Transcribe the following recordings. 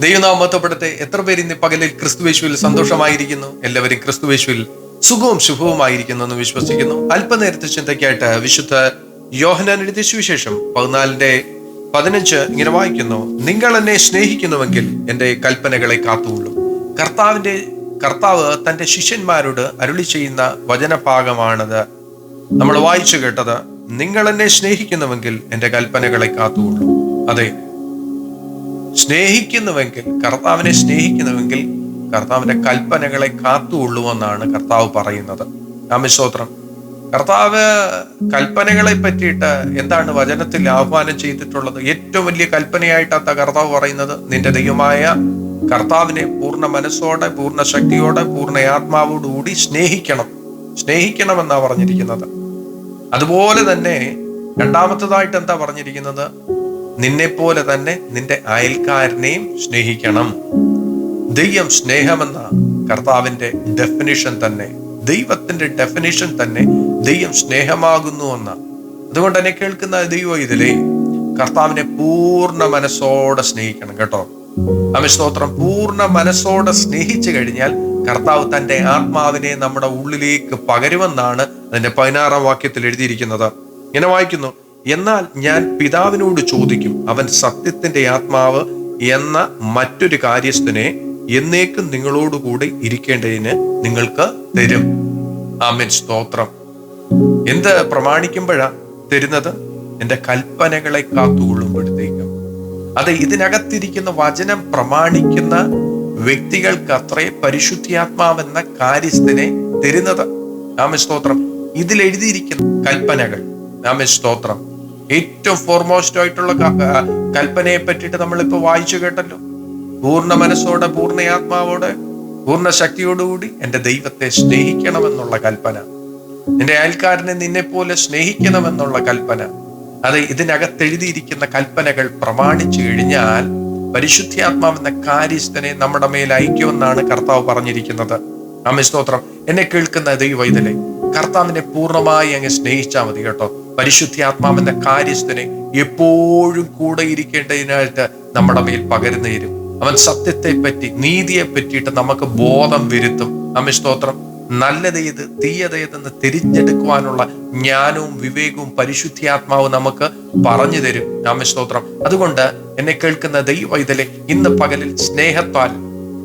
ദൈവനാമത്തപ്പെടുത്തെ എത്ര പേര് ഇന്ന് പകലിൽ ക്രിസ്തുവേശുവിൽ സന്തോഷമായിരിക്കുന്നു? എല്ലാവരും ക്രിസ്തുവേശുവിൽ സുഖവും ശുഭവുമായിരിക്കുന്നു എന്ന് വിശ്വസിക്കുന്നു. അല്പനേരത്തെ ചിന്തയ്ക്കായിട്ട് വിശുദ്ധ യോഹനാൻ എഴുതിയ സുവിശേഷം പതിനാലിന്റെ പതിനഞ്ച് ഇങ്ങനെ വായിക്കുന്നു. നിങ്ങൾ എന്നെ സ്നേഹിക്കുന്നുവെങ്കിൽ എന്റെ കൽപ്പനകളെ കാത്തുകൊള്ളും. കർത്താവിന്റെ കർത്താവ് തന്റെ ശിഷ്യന്മാരോട് അരുളി ചെയ്യുന്ന വചനഭാഗമാണത്. നമ്മൾ വായിച്ചു കേട്ടത് നിങ്ങൾ എന്നെ സ്നേഹിക്കുന്നുവെങ്കിൽ എന്റെ കൽപ്പനകളെ കാത്തുകൊള്ളും. അതെ സ്നേഹിക്കുന്നുവെങ്കിൽ കർത്താവിനെ സ്നേഹിക്കുന്നുവെങ്കിൽ കർത്താവിന്റെ കൽപ്പനകളെ കാത്തുകൊള്ളുമെന്നാണ് കർത്താവ് പറയുന്നത്. രാമസ്തോത്രം കർത്താവ് കൽപ്പനകളെ പറ്റിയിട്ട് എന്താണ് വചനത്തിൽ ആഹ്വാനം ചെയ്തിട്ടുള്ളത്? ഏറ്റവും വലിയ കൽപ്പനയായിട്ടാണ് കർത്താവ് പറയുന്നത്. നിന്റെ ദൈവമായ കർത്താവിനെ പൂർണ മനസ്സോടെ പൂർണ ശക്തിയോടെ പൂർണ ആത്മാവോടുകൂടി സ്നേഹിക്കണം. സ്നേഹിക്കണമെന്നാ പറഞ്ഞിരിക്കുന്നത്. അതുപോലെ തന്നെ രണ്ടാമത്തതായിട്ട് എന്താ പറഞ്ഞിരിക്കുന്നത്? നിന്നെ പോലെ തന്നെ നിന്റെ അയൽക്കാരനെയും സ്നേഹിക്കണം. ദൈവം സ്നേഹമെന്ന കർത്താവിന്റെ ഡെഫിനിഷൻ തന്നെ ദൈവത്തിന്റെ ഡെഫിനിഷൻ തന്നെ ദൈവം സ്നേഹമാകുന്നു എന്ന. അതുകൊണ്ട് തന്നെ കേൾക്കുന്ന ദൈവം ഇതിലേ കർത്താവിനെ പൂർണ മനസ്സോടെ സ്നേഹിക്കണം കേട്ടോ. അമിസ്തോത്രം പൂർണ മനസ്സോടെ സ്നേഹിച്ചു കഴിഞ്ഞാൽ കർത്താവ് തന്റെ ആത്മാവിനെ നമ്മുടെ ഉള്ളിലേക്ക് പകരുമെന്നാണ് അതിന്റെ പതിനാറാം വാക്യത്തിൽ എഴുതിയിരിക്കുന്നത്. ഇങ്ങനെ വായിക്കുന്നു എന്നാൽ ഞാൻ പിതാവിനോട് ചോദിക്കും അവൻ സത്യത്തിന്റെ ആത്മാവ് എന്ന മറ്റൊരു കാര്യസ്ഥനെ എന്നേക്കും നിങ്ങളോടുകൂടി ഇരിക്കേണ്ടതിന് നിങ്ങൾക്ക് തരും. ആമേൻ. സ്തോത്രം. എന്ത് പ്രമാണിക്കുമ്പോഴാ തരുന്നത്? എന്റെ കൽപ്പനകളെ കാത്തുകൊള്ളുമ്പോഴത്തേക്കും. അത് ഇതിനകത്തിരിക്കുന്ന വചനം പ്രമാണിക്കുന്ന വ്യക്തികൾക്ക് അത്രേ പരിശുദ്ധിയാത്മാവെന്ന കാര്യസ്ഥനെ തരുന്നത്. രാമസ്തോത്രം ഇതിൽ എഴുതിയിരിക്കുന്ന കൽപ്പനകൾ. രാമസ്തോത്രം ഏറ്റവും ഫോർമോസ്റ്റ് ആയിട്ടുള്ള കൽപ്പനയെ പറ്റിയിട്ട് നമ്മളിപ്പോ വായിച്ചു കേട്ടല്ലോ. പൂർണ മനസ്സോടെ പൂർണ ആത്മാവോടെ പൂർണ ശക്തിയോടുകൂടി എന്റെ ദൈവത്തെ സ്നേഹിക്കണമെന്നുള്ള കൽപ്പന. നിന്റെ അയൽക്കാരനെ നിന്നെ പോലെ സ്നേഹിക്കണമെന്നുള്ള കൽപ്പന. അത് ഇതിനകത്ത് എഴുതിയിരിക്കുന്ന കൽപ്പനകൾ പ്രമാണിച്ചു കഴിഞ്ഞാൽ പരിശുദ്ധാത്മാവെന്ന കാര്യസ്ഥനെ നമ്മുടെ മേൽ അയക്കുമെന്നാണ് കർത്താവ് പറഞ്ഞിരിക്കുന്നത്. അമ്മ സ്തോത്രം. എന്നെ കേൾക്കുന്ന ദൈവൈതലെ കർത്താവിനെ പൂർണമായി അങ്ങ് സ്നേഹിച്ചാൽ മതി കേട്ടോ. പരിശുദ്ധാത്മാവെന്ന കാര്യസ്ഥനെ എപ്പോഴും കൂടെ ഇരിക്കേണ്ടതിനായിട്ട് നമ്മുടെ മേൽ പകരുന്നേരും അവൻ സത്യത്തെ പറ്റി നീതിയെ പറ്റിയിട്ട് നമുക്ക് ബോധം വരുത്തും. അമ്മ സ്തോത്രം. നല്ലതേത് തീയതേതെന്ന് തിരിഞ്ഞെടുക്കുവാനുള്ള ജ്ഞാനവും വിവേകവും പരിശുദ്ധാത്മാവും നമുക്ക് പറഞ്ഞു തരും. അമ്മ സ്തോത്രം. അതുകൊണ്ട് എന്നെ കേൾക്കുന്ന ദൈവ ഇതിലെ ഇന്ന് പകലിൽ സ്നേഹത്താൽ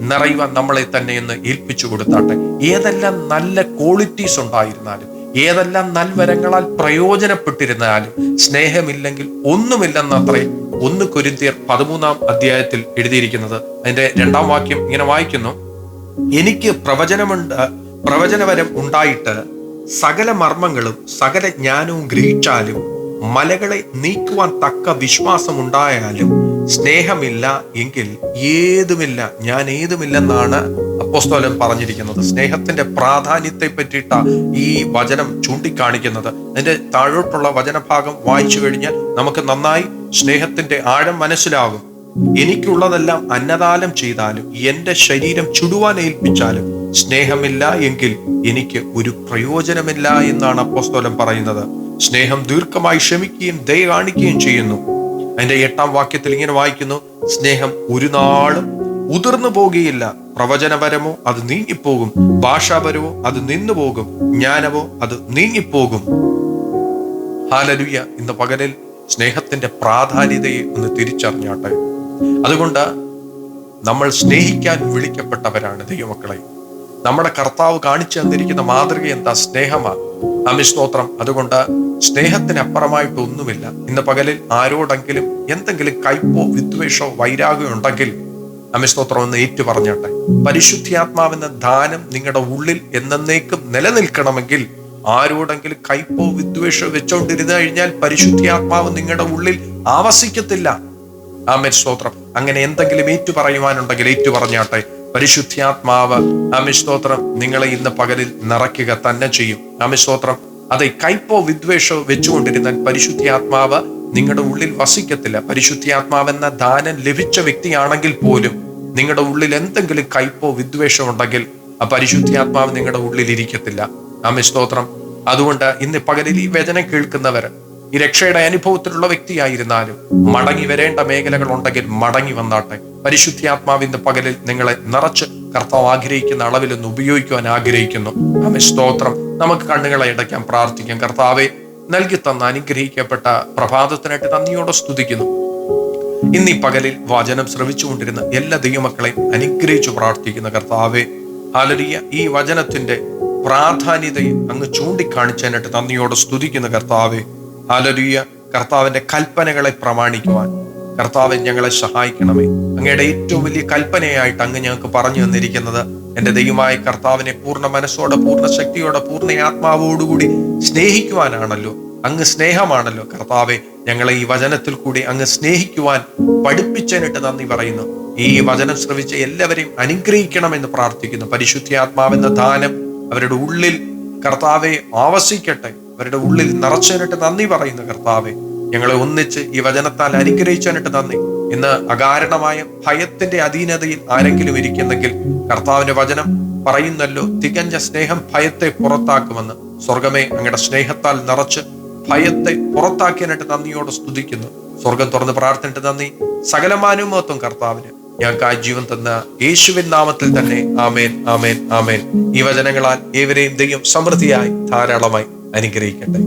നിറയുവാൻ നമ്മളെ തന്നെ ഒന്ന് ഏൽപ്പിച്ചു കൊടുത്താട്ടെ. ഏതെല്ലാം നല്ല ക്വാളിറ്റീസ് ഉണ്ടായിരുന്നാലും ഏതെല്ലാം നൽവരങ്ങളാൽ പ്രയോജനപ്പെട്ടിരുന്നാലും സ്നേഹമില്ലെങ്കിൽ ഒന്നുമില്ലെന്നത്രേ ഒന്ന് കൊരിന്തിയർ പതിമൂന്നാം അധ്യായത്തിൽ എഴുതിയിരിക്കുന്നത്. അതിന്റെ രണ്ടാം വാക്യം ഇങ്ങനെ വായിക്കുന്നു. എനിക്ക് പ്രവചനമുണ്ട് പ്രവചനവരം ഉണ്ടായിട്ട് സകല മർമ്മങ്ങളും സകല ജ്ഞാനവും ഗ്രഹിച്ചാലും മലകളെ നീക്കുവാൻ തക്ക വിശ്വാസം ഉണ്ടായാലും സ്നേഹമില്ല എങ്കിൽ ഏതുമില്ല ഞാൻ ഏതുമില്ലെന്നാണ് അപ്പോസ്തോലൻ പറഞ്ഞിരിക്കുന്നത് സ്നേഹത്തിന്റെ പ്രാധാന്യത്തെ പറ്റിയിട്ട ഈ വചനം ചൂണ്ടിക്കാണിക്കുന്നത്. അതിന്റെ താഴോട്ടുള്ള വചനഭാഗം വായിച്ചു കഴിഞ്ഞാൽ നമുക്ക് നന്നായി സ്നേഹത്തിന്റെ ആഴം മനസ്സിലാകും. എനിക്കുള്ളതെല്ലാം അന്നദാനം ചെയ്താലും എന്റെ ശരീരം ചുടുവാൻ ഏൽപ്പിച്ചാലും സ്നേഹമില്ല എങ്കിൽ എനിക്ക് ഒരു പ്രയോജനമില്ല എന്നാണ് അപ്പോസ്തോലം പറയുന്നത്. സ്നേഹം ദീർഘമായി ക്ഷമിക്കുകയും ദയ കാണിക്കുകയും ചെയ്യുന്നു. അതിന്റെ എട്ടാം വാക്യത്തിൽ ഇങ്ങനെ വായിക്കുന്നു സ്നേഹം ഒരു നാളും ഉതിർന്നു പോകുകയില്ല. പ്രവചനപരമോ അത് നീങ്ങിപ്പോകും. ഭാഷാപരമോ അത് നിന്നുപോകും. ജ്ഞാനമോ അത് നീങ്ങിപ്പോകും. ഹാലലുയ ഇന്ന് പകലിൽ സ്നേഹത്തിന്റെ പ്രാധാന്യതയെ ഒന്ന് തിരിച്ചറിഞ്ഞാട്ടെ. അതുകൊണ്ട് നമ്മൾ സ്നേഹിക്കാൻ വിളിക്കപ്പെട്ടവരാണ് ദൈവമക്കളെ. നമ്മുടെ കർത്താവ് കാണിച്ചു തന്നിരിക്കുന്ന മാതൃക എന്താ? സ്നേഹമാണ്. അമിസ്തോത്രം അതുകൊണ്ട് സ്നേഹത്തിനപ്പുറമായിട്ടൊന്നുമില്ല ഇന്ന് പകലിൽ ആരോടെങ്കിലും എന്തെങ്കിലും കയ്പോ വിദ്വേഷോ വൈരാഗ്യോ ഉണ്ടെങ്കിൽ അമിസ്തോത്രം ഒന്ന് ഏറ്റു പറഞ്ഞോട്ടെ പരിശുദ്ധാത്മാവെന്ന ദാനം നിങ്ങളുടെ ഉള്ളിൽ എന്നേക്കും നിലനിൽക്കണമെങ്കിൽ ആരോടെങ്കിലും കൈപ്പോ വിദ്വേഷോ വെച്ചോണ്ടിരുന്നു കഴിഞ്ഞാൽ പരിശുദ്ധാത്മാവ് നിങ്ങളുടെ ഉള്ളിൽ ആവസിക്കത്തില്ല. ആമേൻ സ്തോത്രം. അങ്ങനെ എന്തെങ്കിലും ഏറ്റു പറയുവാനുണ്ടെങ്കിൽ ഏറ്റു പറഞ്ഞാട്ടെ പരിശുദ്ധാത്മാവ് ആമേ സ്തോത്രം നിങ്ങളെ ഇന്ന് പകലിൽ നിറയ്ക്കുക തന്നെ ചെയ്യും. ആമേ സ്തോത്രം. അതെ കയ്പോ വിദ്വേഷോ വെച്ചുകൊണ്ടിരുന്നാൽ പരിശുദ്ധാത്മാവ് നിങ്ങളുടെ ഉള്ളിൽ വസിക്കത്തില്ല. പരിശുദ്ധാത്മാവെന്ന ദാനം ലഭിച്ച വ്യക്തിയാണെങ്കിൽ പോലും നിങ്ങളുടെ ഉള്ളിൽ എന്തെങ്കിലും കയ്പോ വിദ്വേഷോ ഉണ്ടെങ്കിൽ ആ പരിശുദ്ധാത്മാവ് നിങ്ങളുടെ ഉള്ളിൽ ഇരിക്കത്തില്ല. ആമി സ്തോത്രം. അതുകൊണ്ട് ഇന്ന് പകലിൽ ഈ വചനം കേൾക്കുന്നവർ ഈ രക്ഷയുടെ അനുഭവത്തിലുള്ള വ്യക്തിയായിരുന്നാലും മടങ്ങി വരേണ്ട മേഖലകൾ ഉണ്ടെങ്കിൽ മടങ്ങി വന്നാട്ടെ. പരിശുദ്ധാത്മാവിന്റെ പകലിൽ നിങ്ങളെ നിറച്ച് കർത്താവ് ആഗ്രഹിക്കുന്ന അളവിലൊന്ന് ഉപയോഗിക്കുവാൻ ആഗ്രഹിക്കുന്നു. ആമേ സ്തോത്രം. നമുക്ക് കണ്ണുകളെ അടയ്ക്കാൻ പ്രാർത്ഥിക്കാം. കർത്താവെ നൽകി തന്ന അനുഗ്രഹിക്കപ്പെട്ട പ്രഭാതത്തിനായിട്ട് നന്ദിയോടെ സ്തുതിക്കുന്നു. ഇന്ന് ഈ പകലിൽ വചനം ശ്രവിച്ചുകൊണ്ടിരുന്ന എല്ലാ ദൈവമക്കളെയും അനുഗ്രഹിച്ചു പ്രാർത്ഥിക്കുന്ന കർത്താവെ അലരിയ ഈ വചനത്തിന്റെ പ്രാധാന്യതയെ അങ്ങ് ചൂണ്ടിക്കാണിച്ചതിനായിട്ട് നന്ദിയോടെ സ്തുതിക്കുന്ന കർത്താവെ അലരിയ കർത്താവിന്റെ കൽപ്പനകളെ പ്രമാണിക്കുവാൻ. കർത്താവ് ഞങ്ങളെ സഹായിക്കണമേ. അങ്ങയുടെ ഏറ്റവും വലിയ കൽപ്പനയായിട്ട് അങ്ങ് ഞങ്ങൾക്ക് പറഞ്ഞു തന്നിരിക്കുന്നത് എന്റെ ദൈവമായ കർത്താവിനെ പൂർണ മനസ്സോടെ പൂർണ ശക്തിയോടെ പൂർണ ആത്മാവോടുകൂടി സ്നേഹിക്കുവാനാണല്ലോ. അങ്ങ് സ്നേഹമാണല്ലോ. കർത്താവെ ഞങ്ങളെ ഈ വചനത്തിൽ കൂടി അങ്ങ് സ്നേഹിക്കുവാൻ പഠിപ്പിച്ചതിനിട്ട് നന്ദി പറയുന്നു. ഈ വചനം ശ്രവിച്ച എല്ലാവരെയും അനുഗ്രഹിക്കണമെന്ന് പ്രാർത്ഥിക്കുന്നു. പരിശുദ്ധാത്മാവെന്ന ദാനം അവരുടെ ഉള്ളിൽ കർത്താവെ ആവശിക്കട്ടെ. അവരുടെ ഉള്ളിൽ നിറച്ചതിനിട്ട് നന്ദി പറയുന്നു കർത്താവെ. ഞങ്ങളെ ഒന്നിച്ച് ഈ വചനത്താൽ അനുഗ്രഹിച്ചതിനിട്ട് നന്ദി. ഇന്ന് അകാരണമായ ഭയത്തിന്റെ അധീനതയിൽ ആരെങ്കിലും ഇരിക്കുന്നെങ്കിൽ കർത്താവിന്റെ വചനം പറയുന്നല്ലോ തികഞ്ഞ സ്നേഹം ഭയത്തെ പുറത്താക്കുമെന്ന്. സ്വർഗമേ അങ്ങയുടെ സ്നേഹത്താൽ നിറച്ച് ഭയത്തെ പുറത്താക്കിയതിനായിട്ട് നന്ദിയോട് സ്തുതിക്കുന്നു. സ്വർഗം തുറന്ന് പ്രാർത്ഥനയിട്ട് നന്ദി. സകലമാനുമത്വം കർത്താവിന്. ഞങ്ങൾക്ക് ആ ജീവൻ തന്ന യേശുവിൻ നാമത്തിൽ തന്നെ ആമേൻ ആമേൻ ആമേൻ. ഈ വചനങ്ങളാൽ ഏവരെയും ദൈവം സമൃദ്ധിയായി ധാരാളമായി അനുഗ്രഹിക്കട്ടെ.